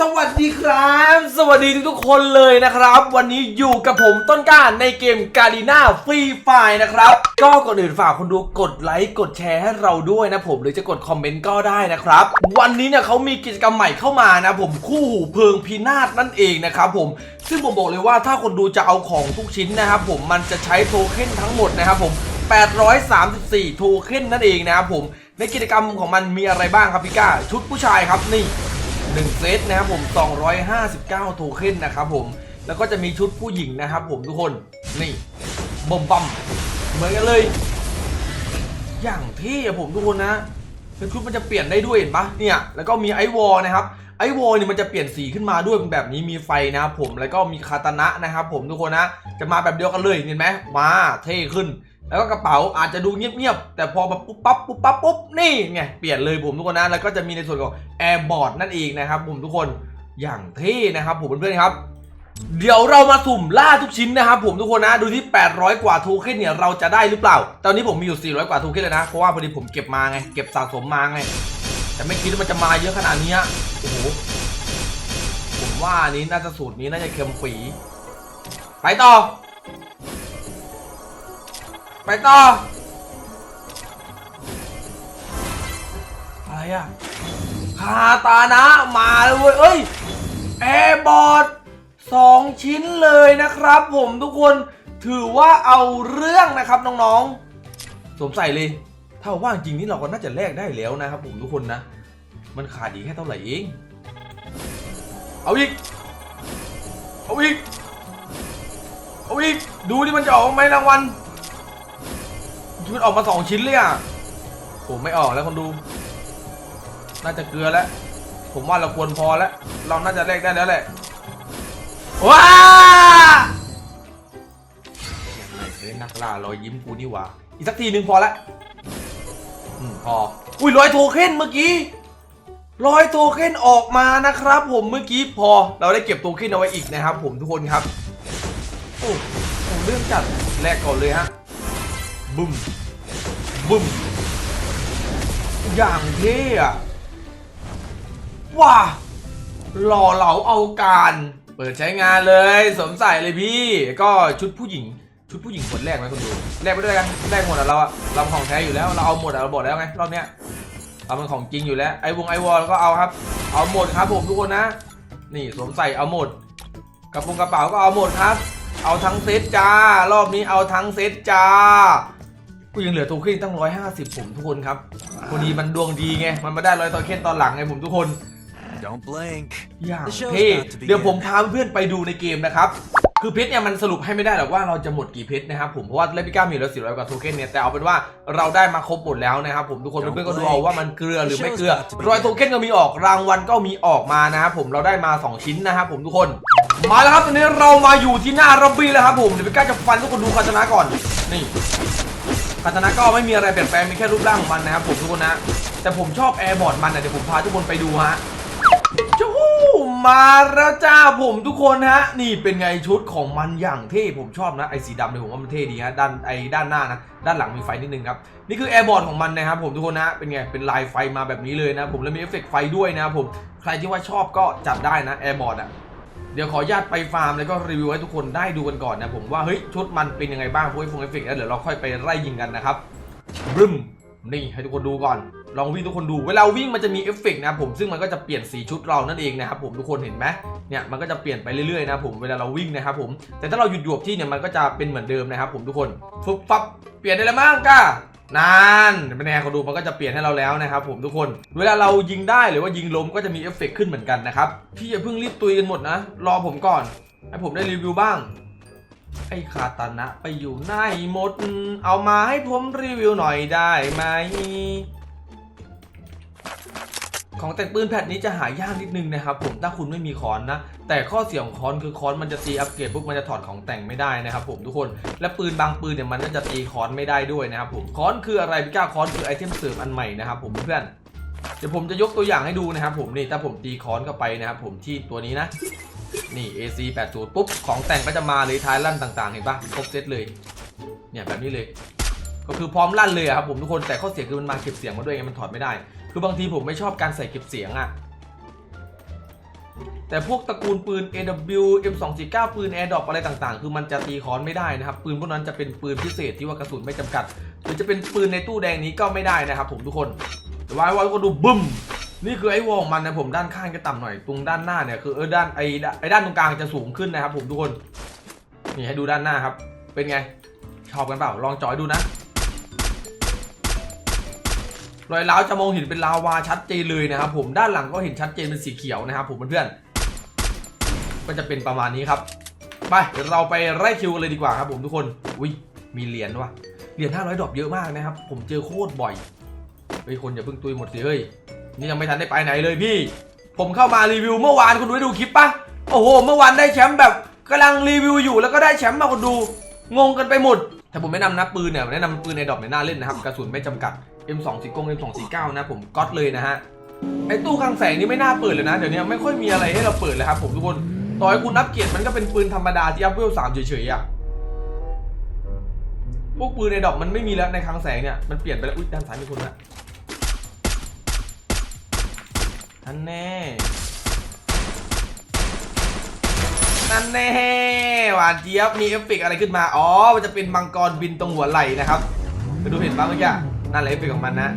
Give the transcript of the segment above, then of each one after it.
สวัสดีครับ สวัสดีทุกๆคนเลยนะครับ วันนี้อยู่กับผมต้นก้าในเกมกา r ีนาฟรีไฟนะครับ ก็ก่อนอื่นฝากคนดูกดไลค์กดแชร์ให้เราด้วยนะผมหรือจะกดคอมเมนต์ก็ได้นะครับ วันนี้เนี่ยเขามีกิจกรรมใหม่เข้ามานะผมคู่หูเพลิงพินาศนั่นเองนะครับผมซึ่งผมบอกเลยว่าถ้าคนดูจะเอาของทุกชิ้นนะครับผมมันจะใช้โทเค็นทั้งหมดนะครับผม 834 โทเค็นนั่นเองนะครับผมในกิจกรรมของมันมีอะไรบ้างครับพี่ก้าชุดผู้ชายครับนี่ 1 เซตนะครับผม 259 โทเค็นนะครับผม แล้วก็จะมีชุดผู้หญิงนะครับผมทุกคน นี่บอมบัมเหมือนกันเลย อย่างเท่ผมทุกคนนะชุดมันจะเปลี่ยนได้ด้วยเห็นปะเนี่ย แล้วก็มีไอวอลนะครับ ไอวอลเนี่ยมันจะเปลี่ยนสีขึ้นมาด้วยเป็นแบบนี้มีไฟนะครับผม แล้วก็มีคาตานะนะครับผมทุกคนนะ จะมาแบบเดียวกันเลยเห็นไหมมาเท่ขึ้น แล้วก็กระเป๋าอาจจะดูเงียบๆ แต่พอแบบปุ๊บปั๊บปุ๊บปั๊บปุ๊บนี่ไงเปลี่ยนเลยผมทุกคนนะแล้วก็จะมีในส่วนของแอร์บอร์ดนั่นเองนะครับผมทุกคนอย่างเท่นะครับผมเพื่อนๆครับ เดี๋ยวเรามาสุ่มล่าทุกชิ้นนะครับผมทุกคนนะดูที่ 800 กว่าโทเค็นเนี่ยเราจะได้หรือเปล่า ตอนนี้ผมมีอยู่ 400 กว่าโทเค็นเลยนะเพราะว่าพอดีผมเก็บมาไงเก็บสะสมมาไงแต่ไม่คิดว่ามันจะมาเยอะขนาดนี้โอ้โหผมว่านนี้น่าจะสูตรนี้น่าจะเค็มฝีไปต่อ ไปต่อ อะไรอะคาตานะมาเลยเว้ยเอ้ย แอร์บอร์ดสองชิ้นเลยนะครับ ผมทุกคนถือว่าเอาเรื่องนะครับน้องๆสวมใส่เลย ถ้าว่างจริงนี่เราก็น่าจะแลกได้แล้วนะครับ ผมทุกคนนะ มันขาดอีกแค่เท่าไหร่เอง เอาอีก เอาอีก เอาอีก ดูดิมันจะออกไหมรางวัล มันออกมาสองชิ้นเลยอะผมไม่ออกแล้วคนดู น่าจะเกลือแล้ว ผมว่าเราควรพอแล้ว เราน่าจะแลกได้แล้วแหละ ว้าอย่างไรเฮ้ยนักล่ารอยยิ้มกูนี่หว่า อีกสักทีหนึ่งพอละอืมพอ อุ้ยร้อยโทเค็นเมื่อกี้ร้อยโทเค็นออกมานะครับ ผมเมื่อกี้พอ เราได้เก็บโทเค็นเอาไว้อีกนะครับ ผมทุกคนครับ โอ้โหเรื่องจัดแรกก่อนเลยฮะ บึ้มบึ้มอย่างเท่อะว้าหล่อเหลาเอาการ เปิดใช้งานเลยสวมใส่เลยพี่ ก็ชุดผู้หญิง ชุดผู้หญิงคนแรกไหมคุณดูแรกไปด้วยกันแรกหมดอะเราอะเราของแท้อยู่แล้วเราเอาหมดอะเราบอกแล้วไงรอบเนี้ยเราเป็นของจริงอยู่แล้วไอวงไอวอลก็เอาครับ เอาหมดครับผมทุกคนนะ นี่สวมใส่เอาหมดกระโปรงกระเป๋าก็เอาหมดครับ เอาทั้งเซตจ้ารอบนี้เอาทั้งเซตจ้า กูยังเหลือโทเค็นตั้ง 150 ผมทุกคนครับพอดีมันดวงดีไง มันมาได้ร้อยโทเค็นตอนหลังไงผมทุกคน Don't blink. อย่าง The show's เท่ about to begin เดี๋ยวผมพาเพื่อนไปดูในเกมนะครับ คือเพชรเนี่ยมันสรุปให้ไม่ได้หรอกว่าเราจะหมดกี่เพชรนะครับผม เพราะว่าเลปิก้ามีอยู่แล้ว400กว่าโทเค็นเนี่ย แต่เอาเป็นว่าเราได้มาครบหมดแล้วนะครับผมทุกคน Don't เพื่อนๆก็ดูเอาว่ามันเกลือหรือไม่เกลือ The show's about to begin ร้อยโทเค็นก็มีออกรางวัลก็มีออกมานะครับผมเราได้มา 2 ชิ้นนะครับผมทุกคน มาแล้วครับตอนนี้เรามาอยู่ที่หน้าร็อบบี้แล้วครับผมเดี๋ยวพี่ก้าจะฟันทุกคนดูคาตานะก่อนนี่ คาตานะก็ไม่มีอะไรเปลี่ยนแปลงมีแค่รูปร่างของมันนะครับผมทุกคนนะ แต่ผมชอบแอร์บอร์ดมันนะเดี๋ยวผมพาทุกคนไปดูฮะจูมาแล้วจ้าผมทุกคนฮะ นี่เป็นไงชุดของมันอย่างเท่ผมชอบนะไอ้สีดำเนี่ยผมว่ามันเท่ดีฮะด้านไอ้ด้านหน้านะด้านหลังมีไฟนิดนึงครับนี่คือแอร์บอร์ดของมันนะครับผมทุกคนนะเป็นไงเป็นลายไฟมาแบบนี้เลยนะผมแล้วมีเอฟเฟกต์ไฟด้วยนะผมใครที่ว่าชอบก็จัดได้นะแอร์บอร์ดอะ เดี๋ยวขออนุญาตไปฟาร์มแล้วก็รีวิวให้ทุกคนได้ดูกันก่อนนะผมว่าเฮ้ยชุดมันเป็นยังไงบ้างพวกไอ้ฟงเอฟเฟกต์แล้วเดี๋ยวเราค่อยไปไล่ยิงกันนะครับบึ้มนี่ให้ทุกคนดูก่อน ลองวิ่งทุกคนดู เวลาวิ่งมันจะมีเอฟเฟกต์นะผมซึ่งมันก็จะเปลี่ยนสีชุดเรานั่นเองนะครับผมทุกคนเห็นไหมเนี่ยมันก็จะเปลี่ยนไปเรื่อยๆนะผมเวลาเราวิ่งนะครับผมแต่ถ้าเราหยุดหยวบที่เนี่ยมันก็จะเป็นเหมือนเดิมนะครับผมทุกคนฟึบฟับเปลี่ยนได้แล้วมั้งก้า นานเป็นไงเขาดูมันก็จะเปลี่ยนให้เราแล้วนะครับผมทุกคน เวลาเรายิงได้หรือว่ายิงล้มก็จะมีเอฟเฟกต์ขึ้นเหมือนกันนะครับพี่อย่าเพิ่งรีบตุยกันหมดนะ รอผมก่อน ให้ผมได้รีวิวบ้าง ไอ้คาตานะไปอยู่ไหนหมด เอามาให้ผมรีวิวหน่อยได้ไหม ของแต่งปืนแพทนี้จะหายากนิดนึงนะครับผมถ้าคุณไม่มีค้อนนะ แต่ข้อเสียของค้อนคือค้อนมันจะตีอัปเกรดปุ๊บมันจะถอดของแต่งไม่ได้นะครับผมทุกคนและปืนบางปืนเนี่ยมันก็จะตีค้อนไม่ได้ด้วยนะครับผมค้อนคืออะไรพี่ก้าค้อนคือไอเทมเสริมอันใหม่นะครับผมเพื่อนเดี๋ยวผมจะยกตัวอย่างให้ดูนะครับผมนี่ถ้าผมตีค้อนเข้าไปนะครับผมที่ตัวนี้นะนี่ AC 80ปุ๊บของแต่งก็จะมาเลยท้ายลั่นต่างๆเห็นปะครบเซตเลยเนี่ยแบบนี้เลย ก็คือพร้อมลั่นเลยครับผมทุกคนแต่ข้อเสียคือมันมาเก็บเสียงมาด้วยไงมันถอดไม่ได้ คือบางทีผมไม่ชอบการใส่เก็บเสียงอะแต่พวกตระกูลปืน AW M249 ปืน Air Drop อะไรต่างๆ คือมันจะตีค้อนไม่ได้นะครับปืนพวกนั้นจะเป็นปืนพิเศษที่ว่ากระสุนไม่จำกัด หรือจะเป็นปืนในตู้แดงนี้ก็ไม่ได้นะครับผมทุกคนแต่ว่าไอ้วอลก็ดูบึ้มนี่คือไอ้วงมันนะผมด้านข้างจะต่ำหน่อยตรงด้านหน้าเนี่ยคือเออด้านไอ้ด้านไอ้ด้านตรงกลางจะสูงขึ้นนะครับผมทุกคนนี่ให้ดูด้านหน้าครับ เป็นไงชอบกันเปล่าลองจอยดูนะ รอยร้าวจะมองเห็นเป็นลาวาชัดเจนเลยนะครับผมด้านหลังก็เห็นชัดเจนเป็นสีเขียวนะครับผมเพื่อนๆก็จะเป็นประมาณนี้ครับไปเดี๋ยวเราไปไล่คิวกันเลยดีกว่าครับผมทุกคนอุ้ยมีเหรียญว่ะเหรียญ500ดอกเยอะมากนะครับ ผมเจอโคตรบ่อยเฮ้ยคนอย่าเพิ่งตุยหมดสิเฮ้ยนี่ยังไม่ทันได้ไปไหนเลยพี่ ผมเข้ามารีวิวเมื่อวานคุณดูได้ดูคลิปปะโอ้โห เมื่อวานได้แชมป์แบบกำลังรีวิวอยู่แล้วก็ได้แชมป์มาคนดูงงกันไปหมดแต่ผมแนะนำนะปืนเนี่ยแนะนำปืนในดอกในหน้าเล่นนะครับกระสุนไม่จำกัด M2 4กง M249 นะผมก๊อตเลยนะฮะไอ้ตู้คลังแสงนี่ไม่น่าเปิดเลยนะ เดี๋ยวนี้ไม่ค่อยมีอะไรให้เราเปิดเลยครับผมทุกคนต่อให้คุณนับเกียรติมันก็เป็นปืนธรรมดาที่อัพเวลสามเฉยๆอะพวกปืนในดอกมันไม่มีแล้วในคลังแสงเนี่ยมันเปลี่ยนไปแล้วอุ๊ยด้านซ้ายมีคนละท่นแน่นั่นแน่หวานเจี๊ยบมีเอฟเฟกอะไรขึ้นมา อ๋อ มันจะเป็นมังกรบินตรงหัวไหล่นะครับไปดูเห็นปะเมื่อกี้ นั่นแหละเอฟเฟกต์ของมันนะ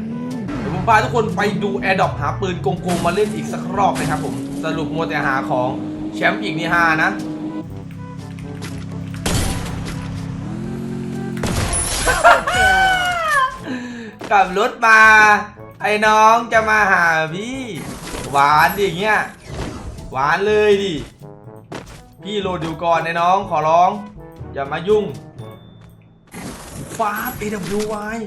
เดี๋ยวผมพาทุกคนไปดูแอร์ดอปหาปืนโกงๆมาเล่นอีกสักรอบนะครับผมสรุปมัวแต่หาของแชมป์อีกนี่ฮานะกับรถมา ไอ้น้องจะมาหาพี่ หวานดิอย่างเงี้ยหวานเลยดิ พี่โหลดอยู่ก่อนไอ้น้องขอร้อง อย่ามายุ่งฟ้า AWY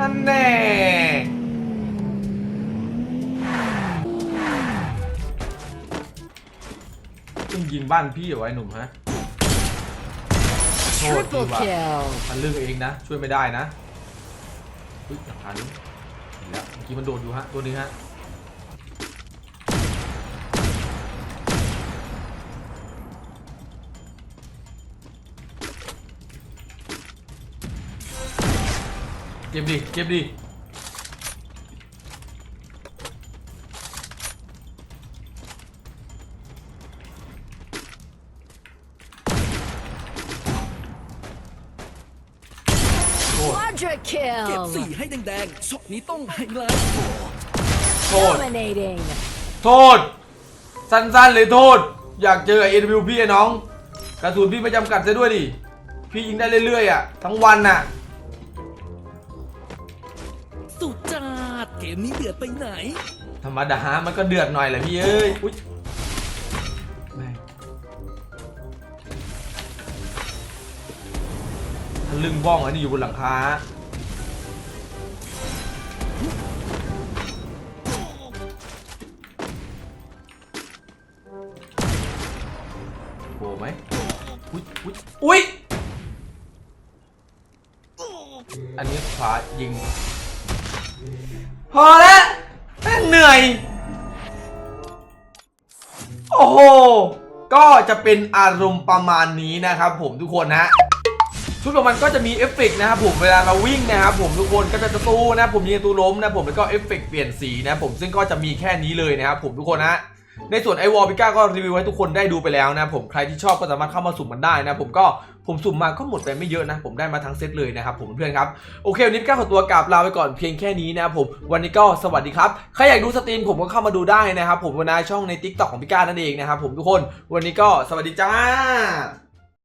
อันแน่มึงยิงบ้านพี่เหรอไอ้หนุ่มฮะโทษที Triple ว่ะ kill. มันเรื่องเองนะ ช่วยไม่ได้นะอุ๊ยหลังคานี้เห็นแล้วเมื่อกี้มันโดดอยู่ฮะ ตัวนี้ฮะ เก็บดิ เก็บดิ Quadra เก็บ kill. สีให้แดงๆช็อตนี้ต้องไฮไลท์โทษ Dominating. โทษ สั้นๆเลยโทษ อยากเจอไอ้เอ็นวิวพี่ไอ้น้องกระสุนพี่ไม่จำกัดซะด้วยดิ พี่ยิงได้เรื่อยๆอะ ทั้งวันน่ะสุ ดจัดเกมนี้เดือดไปไหน ธรรมดา มันก็เดือดหน่อยแหละพี่เอ้ยอุ๊ยแม่งทะลึ่งบ้องอันนี้อยู่บนหลังคา โผล่ไหมอุ๊ยอุ๊ยอุ๊ยอันนี้ขวายิง พอแล้วแม่งเหนื่อย โอ้โห ก็จะเป็นอารมณ์ประมาณนี้นะครับผมทุกคนนะชุดของมันก็จะมีเอฟเฟกต์นะครับผมเวลาเราวิ่งนะครับผมทุกคนก็จะประตูนะผมยิงประตูล้มนะผมแล้วก็เอฟเฟกต์เปลี่ยนสีนะผมซึ่งก็จะมีแค่นี้เลยนะครับผมทุกคนนะ ในส่วนไอวอลพิก้าก็รีวิวให้ทุกคนได้ดูไปแล้วนะผมใครที่ชอบก็สามารถเข้ามาสุ่มมันได้นะผมก็ผมสุ่มมาก็หมดไปไม่เยอะนะ ผมได้มาทั้งเซตเลยนะครับผมเพื่อนครับ โอเควันนี้ก้าขอตัวกลับลาไปก่อนเพียงแค่นี้นะผมวันนี้ก็สวัสดีครับ ใครอยากดูสตรีมผมก็เข้ามาดูได้นะครับผมวันนี้ช่องใน t ิ k t o k ของพิก้านั่นเองนะครับผมทุกคนวันนี้ก็สวัสดีจ้า